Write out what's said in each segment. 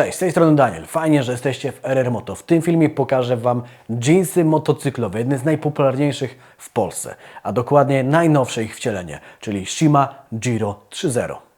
Cześć, z tej strony Daniel. Fajnie, że jesteście w RR Moto. W tym filmie pokażę Wam jeansy motocyklowe, jedne z najpopularniejszych w Polsce, a dokładnie najnowsze ich wcielenie, czyli Shima Giro 3.0.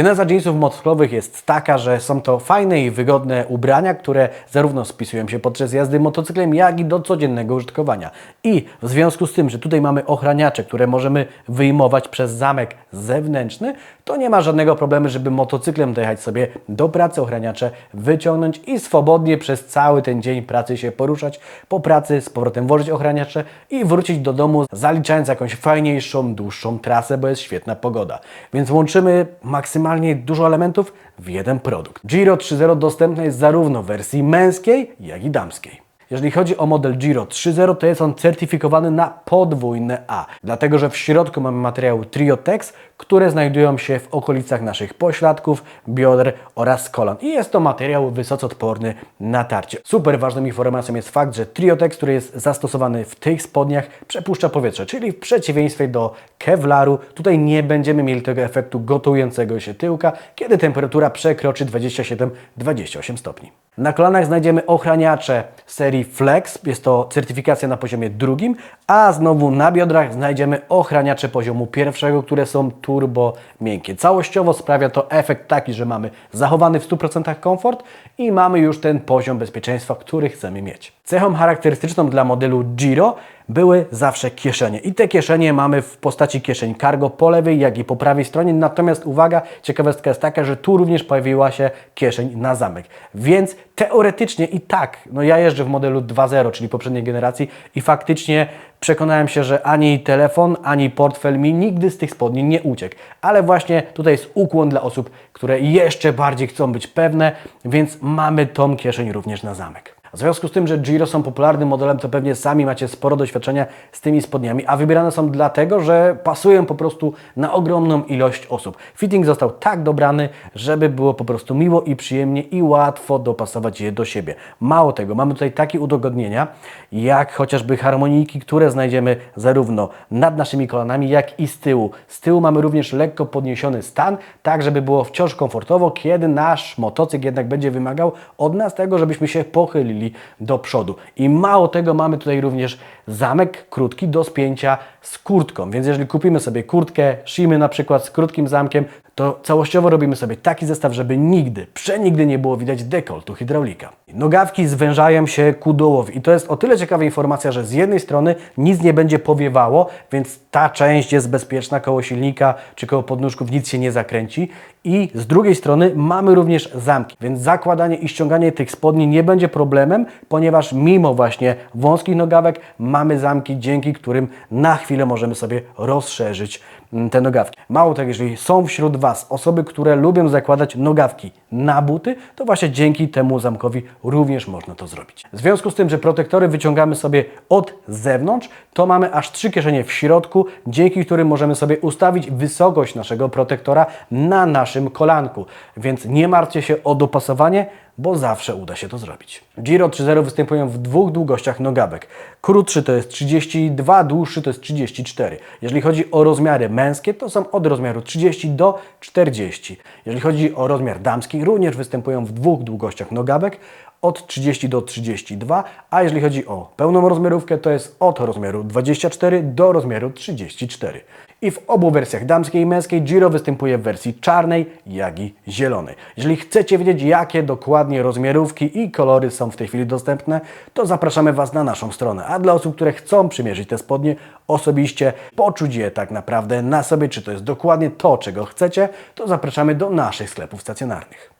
Geneza jeansów motocyklowych jest taka, że są to fajne i wygodne ubrania, które zarówno spisują się podczas jazdy motocyklem, jak i do codziennego użytkowania. I w związku z tym, że tutaj mamy ochraniacze, które możemy wyjmować przez zamek zewnętrzny, to nie ma żadnego problemu, żeby motocyklem dojechać sobie do pracy, ochraniacze wyciągnąć i swobodnie przez cały ten dzień pracy się poruszać. Po pracy z powrotem włożyć ochraniacze i wrócić do domu, zaliczając jakąś fajniejszą, dłuższą trasę, bo jest świetna pogoda. Więc łączymy maksymalnie dużo elementów w jeden produkt. Giro 3.0 dostępny jest zarówno w wersji męskiej, jak i damskiej. Jeżeli chodzi o model Giro 3.0, to jest on certyfikowany na podwójne A, dlatego że w środku mamy materiały Triotex, które znajdują się w okolicach naszych pośladków, bioder oraz kolan. I jest to materiał wysoce odporny na tarcie. Super ważną informacją jest fakt, że Triotex, który jest zastosowany w tych spodniach, przepuszcza powietrze, czyli w przeciwieństwie do Kevlaru, tutaj nie będziemy mieli tego efektu gotującego się tyłka, kiedy temperatura przekroczy 27-28 stopni. Na kolanach znajdziemy ochraniacze serii Flex, jest to certyfikacja na poziomie drugim, a znowu na biodrach znajdziemy ochraniacze poziomu pierwszego, które są turbo miękkie. Całościowo sprawia to efekt taki, że mamy zachowany w 100% komfort i mamy już ten poziom bezpieczeństwa, który chcemy mieć. Cechą charakterystyczną dla modelu Giro były zawsze kieszenie. I te kieszenie mamy w postaci kieszeń cargo po lewej, jak i po prawej stronie. Natomiast uwaga, ciekawostka jest taka, że tu również pojawiła się kieszeń na zamek. Więc teoretycznie i tak, no ja jeżdżę w modelu 2.0, czyli poprzedniej generacji i faktycznie przekonałem się, że ani telefon, ani portfel mi nigdy z tych spodni nie uciekł. Ale właśnie tutaj jest ukłon dla osób, które jeszcze bardziej chcą być pewne, więc mamy tą kieszeń również na zamek. W związku z tym, że Giro są popularnym modelem, to pewnie sami macie sporo doświadczenia z tymi spodniami, a wybierane są dlatego, że pasują po prostu na ogromną ilość osób. Fitting został tak dobrany, żeby było po prostu miło i przyjemnie i łatwo dopasować je do siebie. Mało tego, mamy tutaj takie udogodnienia, jak chociażby harmonijki, które znajdziemy zarówno nad naszymi kolanami, jak i z tyłu. Z tyłu mamy również lekko podniesiony stan, tak żeby było wciąż komfortowo, kiedy nasz motocykl jednak będzie wymagał od nas tego, żebyśmy się pochylili do przodu. I mało tego, mamy tutaj również zamek krótki do spięcia z kurtką. Więc jeżeli kupimy sobie kurtkę, szyjmy na przykład z krótkim zamkiem, to całościowo robimy sobie taki zestaw, żeby nigdy, przenigdy nie było widać dekoltu hydraulika. Nogawki zwężają się ku dołowi i to jest o tyle ciekawa informacja, że z jednej strony nic nie będzie powiewało, więc ta część jest bezpieczna koło silnika czy koło podnóżków, nic się nie zakręci i z drugiej strony mamy również zamki, więc zakładanie i ściąganie tych spodni nie będzie problemem, ponieważ mimo właśnie wąskich nogawek mamy zamki, dzięki którym na chwilę możemy sobie rozszerzyć mm, te nogawki. Mało tego, jeżeli są wśród Was osoby, które lubią zakładać nogawki na buty, to właśnie dzięki temu zamkowi również można to zrobić. W związku z tym, że protektory wyciągamy sobie od zewnątrz, to mamy aż trzy kieszenie w środku, dzięki którym możemy sobie ustawić wysokość naszego protektora na naszym kolanku. Więc nie martwcie się o dopasowanie, bo zawsze uda się to zrobić. Giro 3.0 występują w dwóch długościach nogawek. Krótszy to jest 32, dłuższy to jest 34. Jeżeli chodzi o rozmiary męskie, to są od rozmiaru 30 do 40. Jeżeli chodzi o rozmiar damski, również występują w dwóch długościach nogawek od 30 do 32, a jeżeli chodzi o pełną rozmiarówkę, to jest od rozmiaru 24 do rozmiaru 34. I w obu wersjach damskiej i męskiej Giro występuje w wersji czarnej, jak i zielonej. Jeżeli chcecie wiedzieć, jakie dokładnie rozmiarówki i kolory są w tej chwili dostępne, to zapraszamy Was na naszą stronę. A dla osób, które chcą przymierzyć te spodnie osobiście, poczuć je tak naprawdę na sobie, czy to jest dokładnie to, czego chcecie, to zapraszamy do naszych sklepów stacjonarnych.